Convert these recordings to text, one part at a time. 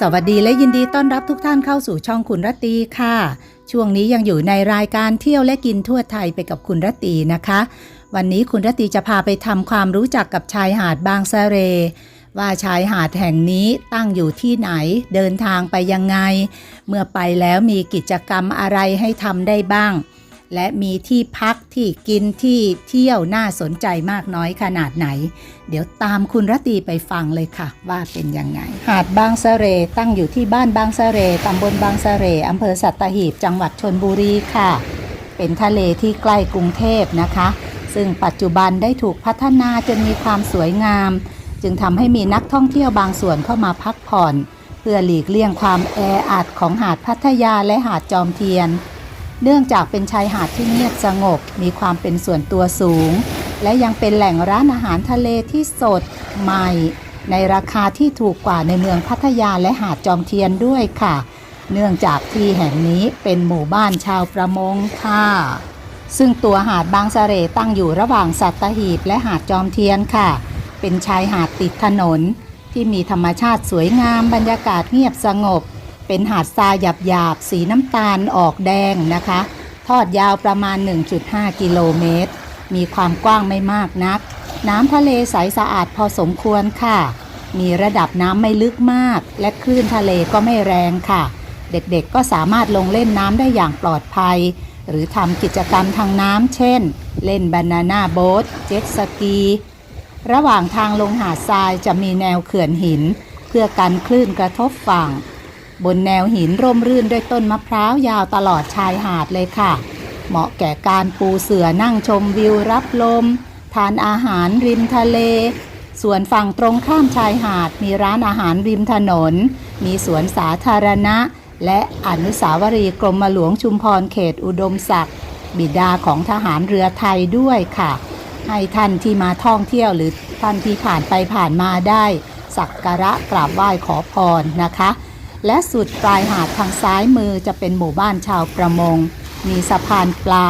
สวัสดีและยินดีต้อนรับทุกท่านเข้าสู่ช่องคุณรตตีค่ะ ช่วงนี้ยังอยู่ในรายการเที่ยวและกินทั่วไทยไปกับคุณรตตีนะคะ วันนี้คุณรตตีจะพาไปทำความรู้จักกับชายหาดบางสะเร ว่าชายหาดแห่งนี้ตั้งอยู่ที่ไหนเดินทางไปยังไง เมื่อไปแล้วมีกิจกรรมอะไรให้ทำได้บ้าง และมีที่พักที่กินที่เที่ยวน่าสนใจมากน้อยขนาดไหน เดี๋ยวตามคุณรตตีไปฟังเลยค่ะ ว่าเป็นยังไง หาดบางสะเรตั้งอยู่ที่บ้านบางสะเรตำบลบางสะเรอำเภอสัตหีบจังหวัดชนบุรีค่ะ เป็นทะเลที่ใกล้กรุงเทพนะคะ ซึ่งปัจจุบันได้ถูกพัฒนาจนมีความสวยงาม จึงทำให้มีนักท่องเที่ยวบางส่วนเข้ามาพักผ่อน เพื่อหลีกเลี่ยงความแออัดของหาดพัทยาและหาดจอมเทียน เนื่องจากเป็นชายหาดที่เงียบสงบ มีความเป็นส่วนตัวสูง และยังเป็นแหล่งร้านอาหารทะเลที่สดใหม่ ในราคาที่ถูกกว่าในเมืองพัทยาและหาดจอมเทียนด้วยค่ะ เนื่องจากที่แห่งนี้เป็นหมู่บ้านชาวประมงค่ะ ซึ่งตัวหาดบางสะเรตั้งอยู่ระหว่างสัตหีบและหาดจอมเทียนค่ะ เป็นชายหาดติดถนน ที่มีธรรมชาติสวยงามบรรยากาศเงียบสงบ เป็นหาดทรายหยาบๆ สีน้ำตาลออกแดงนะคะ ทอดยาวประมาณ 1.5 กิโลเมตร มีความกว้างไม่มากนัก น้ำทะเลใสสะอาดพอสมควรค่ะ มีระดับน้ำไม่ลึกมาก และคลื่นทะเลก็ไม่แรงค่ะ เด็กๆก็สามารถลงเล่นน้ำได้อย่างปลอดภัย หรือทำกิจกรรมทางน้ำเช่น เล่นบานาน่าโบ๊ทเจ็ตสกีระหว่างทางลงหาดทรายจะมีแนวเขื่อนหิน เพื่อกันคลื่นกระทบฝั่ง บนแนวหินร่มรื่นด้วยต้นมะพร้าวยาวตลอดชายหาดเลยค่ะ เหมาะแก่การปูเสื่อนั่งชมวิวรับลม ทานอาหารริมทะเล ส่วนฝั่งตรงข้ามชายหาดมีร้านอาหารริมถนน มีสวนสาธารณะ และอนุสาวรีย์กรมหลวงชุมพรเขตอุดมศักดิ์บิดาของทหารเรือไทยด้วยค่ะ ให้ท่านที่มาท่องเที่ยวหรือท่านที่ผ่านไปผ่านมาได้ สักการะกราบไหว้ขอพรนะคะ และสุดปลายหาดทางซ้ายมือจะเป็นหมู่บ้านชาวประมง มีสะพานปลา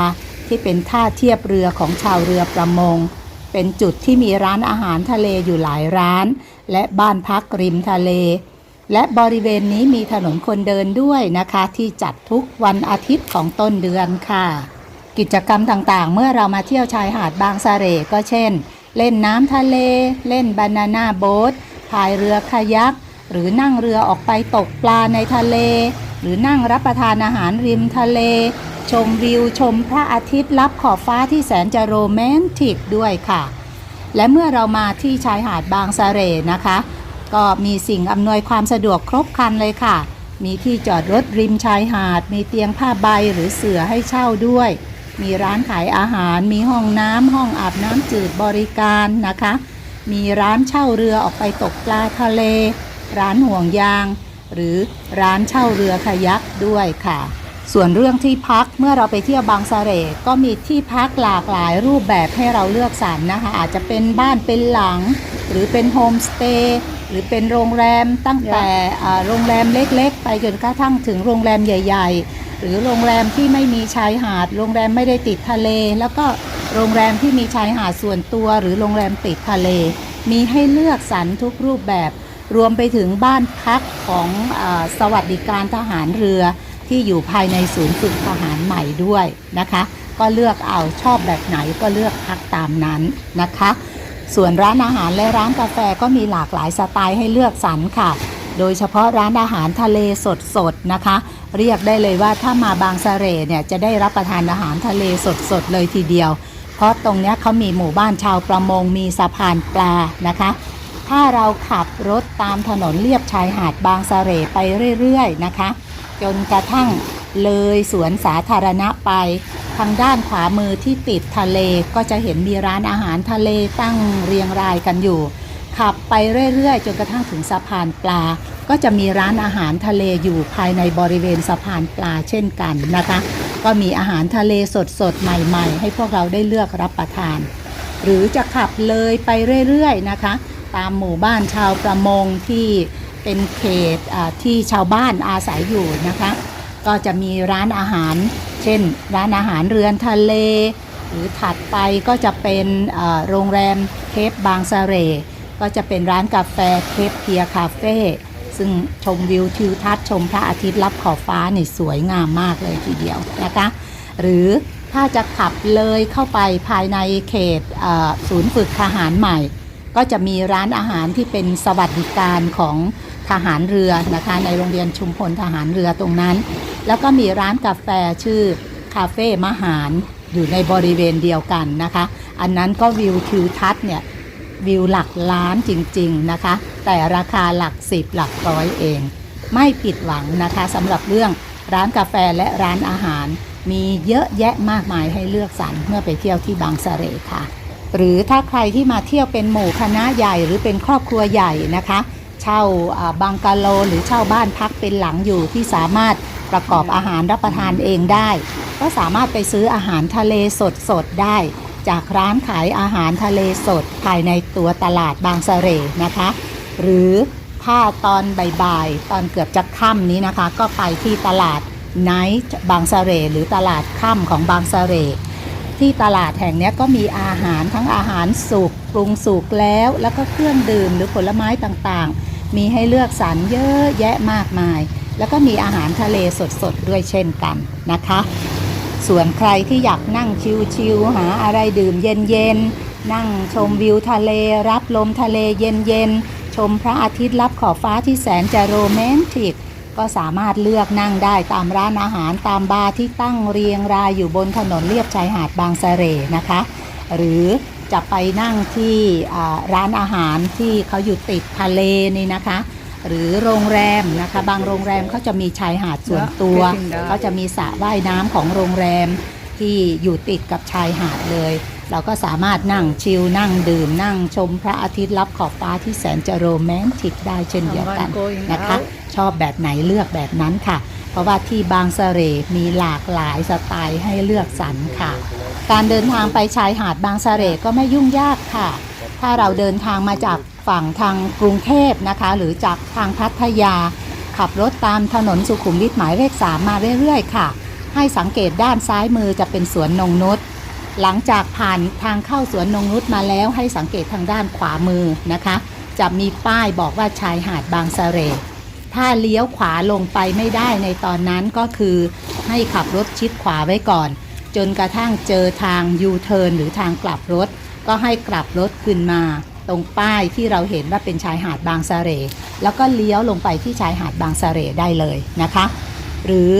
ที่เป็นท่าเทียบเรือของชาวเรือประมง เป็นจุดที่มีร้านอาหารทะเลอยู่หลายร้าน และบ้านพักริมทะเล และบริเวณนี้มีถนนคนเดินด้วยนะคะ ที่จัดทุกวันอาทิตย์ของต้นเดือนค่ะ กิจกรรมต่างๆ เมื่อเรามาเที่ยวชายหาดบางสะเรก็เช่น เล่นน้ำทะเล เล่นบานาน่าโบ๊ทพายเรือคายัก หรือนั่งเรือออกไปตกปลาในทะเล หรือนั่งรับประทานอาหารริมทะเล ชมวิวชมพระอาทิตย์ลับขอบฟ้าที่แสนจะโรแมนติกด้วยค่ะ และเมื่อเรามาที่ชายหาดบางสะเรนะคะ ก็มีสิ่งอำนวยความสะดวกครบครันเลยค่ะ มีที่จอดรถริมชายหาด มีเตียงผ้าใบหรือเสื่อให้เช่าด้วย มีร้านขายอาหาร มีห้องน้ำห้องอาบน้ำจืดบริการนะคะ มีร้านเช่าเรือออกไปตกปลาทะเล ร้านห่วงยาง หรือร้านเช่าเรือคายักด้วยค่ะ ส่วนเรื่องที่พักเมื่อเราไปเที่ยวบางสะเรก็มีที่พักหลากหลายรูปแบบให้เราเลือกสรรนะคะ อาจจะเป็นบ้านเป็นหลัง หรือเป็นโฮมสเตย์หรือเป็นโรงแรมตั้งแต่โรงแรมเล็กๆ ไปจนกระทั่งถึงโรงแรมใหญ่ ๆ หรือโรงแรมที่ไม่มีชายหาด โรงแรมไม่ได้ติดทะเล แล้วก็โรงแรมที่มีชายหาดส่วนตัว หรือโรงแรมติดทะเล มีให้เลือกสรรทุกรูปแบบ รวมไปถึงบ้านพักของอสวัสดิการทหารเรือที่อยู่ภายในศูนย์ฝึกทหารใหม่ด้วยนะคะ ก็เลือกเอาชอบแบบไหนก็เลือกพักตามนั้นนะคะ ส่วนร้านอาหารและร้านกาแฟก็มีหลากหลายสไตล์ให้เลือกสรรค่ะ โดยเฉพาะร้านอาหารทะเลสดๆนะคะ เรียกได้เลยว่าถ้ามาบางสะเรเนี่ยจะได้รับประทานอาหารทะเลสดๆเลยทีเดียว เพราะตรงนี้เขามีหมู่บ้านชาวประมงมีสะพานปลานะคะ ถ้าเราขับรถตามถนนเลียบชายหาดบางสะเรไปเรื่อยๆนะคะ จนกระทั่งเลยสวนสาธารณะไป ทางด้านขวามือที่ติดทะเลก็จะเห็นมีร้านอาหารทะเลตั้งเรียงรายกันอยู่ ขับไปเรื่อยๆ จนกระทั่งถึงสะพานปลา ก็จะมีร้านอาหารทะเลอยู่ภายในบริเวณสะพานปลาเช่นกันนะคะ ก็มีอาหารทะเลสดๆใหม่ ๆ ให้พวกเราได้เลือกรับประทาน หรือจะขับเลยไปเรื่อยๆนะคะ ตามหมู่บ้านชาวประมงที่เป็นเขตที่ชาวบ้านอาศัยอยู่นะคะ ก็จะมีร้านอาหาร เช่น ร้านอาหารเรือนทะเล หรือถัดไปก็จะเป็นโรงแรมเคปบางสะเรก็จะเป็นร้านกาแฟเคปเพียคาเฟ่ซึ่งชมวิวทิวทัศน์ชมพระอาทิตย์รับขอบฟ้านี่สวยงามมากเลยทีเดียวนะคะ หรือถ้าจะขับเลยเข้าไปภายในเขตศูนย์ฝึกทหารใหม่ ก็จะมีร้านอาหารที่เป็นสวัสดิการของทหารเรือนะคะในโรงเรียนชุมพลทหารเรือตรงนั้น แล้วก็มีร้านกาแฟชื่อคาเฟ่มหารอยู่ในบริเวณเดียวกันนะคะ อันนั้นก็วิวทิวทัศน์เนี่ยวิวหลักล้านจริงๆนะคะ แต่ราคาหลักสิบหลักร้อยเอง ไม่ผิดหวังนะคะสำหรับเรื่องร้านกาแฟและร้านอาหาร มีเยอะแยะมากมายให้เลือกสรรเมื่อไปเที่ยวที่บางสะเสร่ค่ะ หรือถ้าใครที่มาเที่ยวเป็นหมู่คณะใหญ่หรือเป็นครอบครัวใหญ่นะคะ เช่าบังกะโลหรือเช่าบ้านพักเป็นหลังอยู่ที่สามารถประกอบอาหารรับประทานเองได้ ก็สามารถไปซื้ออาหารทะเลสดๆได้ จากร้านขายอาหารทะเลสดภายในตัวตลาดบางสะเสร่นะคะ หรือถ้าตอนบ่ายๆตอนเกือบจะค่ำนี้นะคะ ก็ไปที่ตลาดไนท์บางสะเสร่หรือตลาดค่ำของบางสะเสร่ ที่ตลาดแห่งนี้ก็มีอาหารทั้งอาหารสุกปรุงสุกแล้ว แล้วก็เครื่องดื่มหรือผลไม้ต่างๆ มีให้เลือกสรรเยอะแยะมากมาย แล้วก็มีอาหารทะเลสดๆด้วยเช่นกันนะคะ ส่วนใครที่อยากนั่งชิลๆหาอะไรดื่มเย็นๆนั่งชมวิวทะเล รับลมทะเลเย็นๆชมพระอาทิตย์รับขอบฟ้าที่แสนจะโรแมนติก ก็สามารถเลือกนั่งได้ตามร้านอาหารตามบาร์ที่ตั้งเรียงรายอยู่บนถนนเลียบชายหาดบางสะเสร่นะคะ หรือจะไปนั่งที่อ่าร้านอาหารที่เขาอยู่ติดทะเลนี่นะคะ หรือโรงแรมนะคะ บางโรงแรมเขาจะมีชายหาดส่วนตัวเขาจะมีสระว่ายน้ำของโรงแรมที่อยู่ติดกับชายหาดเลย เราก็สามารถนั่งชิลนั่งดื่ม นั่งชมพระอาทิตย์รับขอบฟ้าที่แสนจะโรแมนติกได้เช่นเดียวกันนะคะ ชอบแบบไหนเลือกแบบนั้นค่ะ เพราะว่าที่บางสะเสร่มีหลากหลายสไตล์ให้เลือกสรรค่ะ การเดินทางไปชายหาดบางสะเสร่ก็ไม่ยุ่งยากค่ะ ถ้าเราเดินทางมาจากฝั่งทางกรุงเทพนะคะ หรือจากทางพัทยา ขับรถตามถนนสุขุมวิทหมายเลขสามมาเรื่อยๆ ค่ะ ให้สังเกตด้านซ้ายมือจะเป็นสวนนงนุษ หลังจากผ่านทางเข้าสวนนงนุษมาแล้วให้สังเกตทางด้านขวามือนะคะ จะมีป้ายบอกว่าชายหาดบางสะเสร่ถ้าเลี้ยวขวาลงไปไม่ได้ในตอนนั้นก็คือให้ขับรถชิดขวาไว้ก่อน จนกระทั่งเจอทางยูเทิร์นหรือทางกลับรถ ก็ให้กลับรถขึ้นมา ตรงป้ายที่เราเห็นว่าเป็นชายหาดบางสะเสร่แล้วก็เลี้ยวลงไปที่ชายหาดบางสะเสร่ได้เลยนะคะ หรือ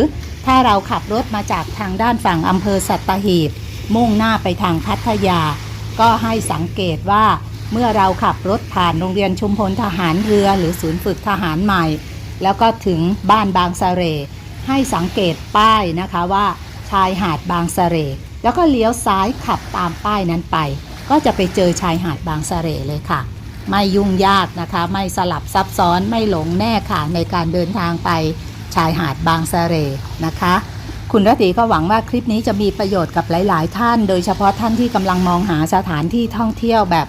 ถ้าเราขับรถมาจากทางด้านฝั่งอำเภอสัตหีบ มุ่งหน้าไปทางพัทยา ก็ให้สังเกตว่าเมื่อเราขับรถผ่านโรงเรียนชุมพลทหารเรือหรือศูนย์ฝึกทหารใหม่ แล้วก็ถึงบ้านบางสะเสร่ให้สังเกตป้ายนะคะว่าชายหาดบางสะเสร่แล้วก็เลี้ยวซ้ายขับตามป้ายนั้นไป ก็จะไปเจอชายหาดบางสะเสร่เลยค่ะ ไม่ยุ่งยากนะคะ ไม่สลับซับซ้อนไม่หลงแน่ค่ะในการเดินทางไปชายหาดบางสะเสร่นะคะ คุณรตตีก็หวังว่าคลิปนี้จะมีประโยชน์กับหลาย ๆ ท่าน โดยเฉพาะท่านที่กำลังมองหาสถานที่ท่องเที่ยวแบบ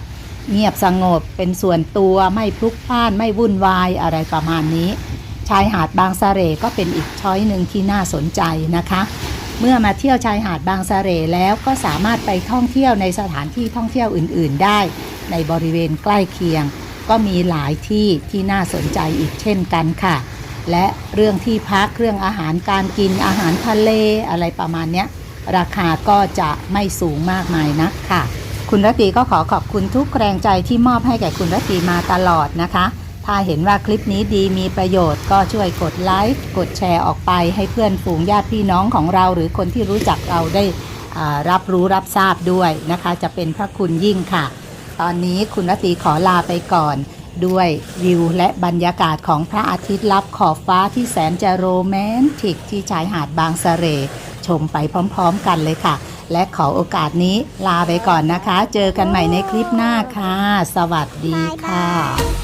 เงียบสงบเป็นส่วนตัวไม่พลุกพล่านไม่วุ่นวายอะไรประมาณนี้ ชายหาดบางสะเร่ก็เป็นอีกช้อยหนึ่งที่น่าสนใจนะคะ เมื่อมาเที่ยวชายหาดบางสะเร่แล้วก็สามารถไปท่องเที่ยวในสถานที่ท่องเที่ยวอื่น ๆ ได้ ในบริเวณใกล้เคียง ก็มีหลายที่ที่น่าสนใจอีกเช่นกันค่ะ และเรื่องที่พักเรื่องอาหารการกินอาหารทะเลอะไรประมาณนี้ราคาก็จะไม่สูงมากมายนักค่ะ คุณรตตีก็ขอขอบคุณทุกแรงใจที่มอบให้แก่คุณรตตีมาตลอดนะคะ ถ้าเห็นว่าคลิปนี้ดีมีประโยชน์ก็ช่วยกดไลค์กดแชร์ออกไปให้เพื่อนฝูงญาติพี่น้องของเรา หรือคนที่รู้จักเราได้รับรู้รับทราบด้วยนะคะ จะเป็นพระคุณยิ่งค่ะ ตอนนี้คุณรตตีขอลาไปก่อน ด้วยวิวและบรรยากาศของพระอาทิตย์ลับขอบฟ้าที่แสนจะโรแมนติกที่ชายหาดบางสะเสร่ชมไปพร้อมๆกันเลยค่ะ และขอโอกาสนี้ลาไปก่อนนะคะ เจอกันใหม่ในคลิปหน้าค่ะ สวัสดีค่ะ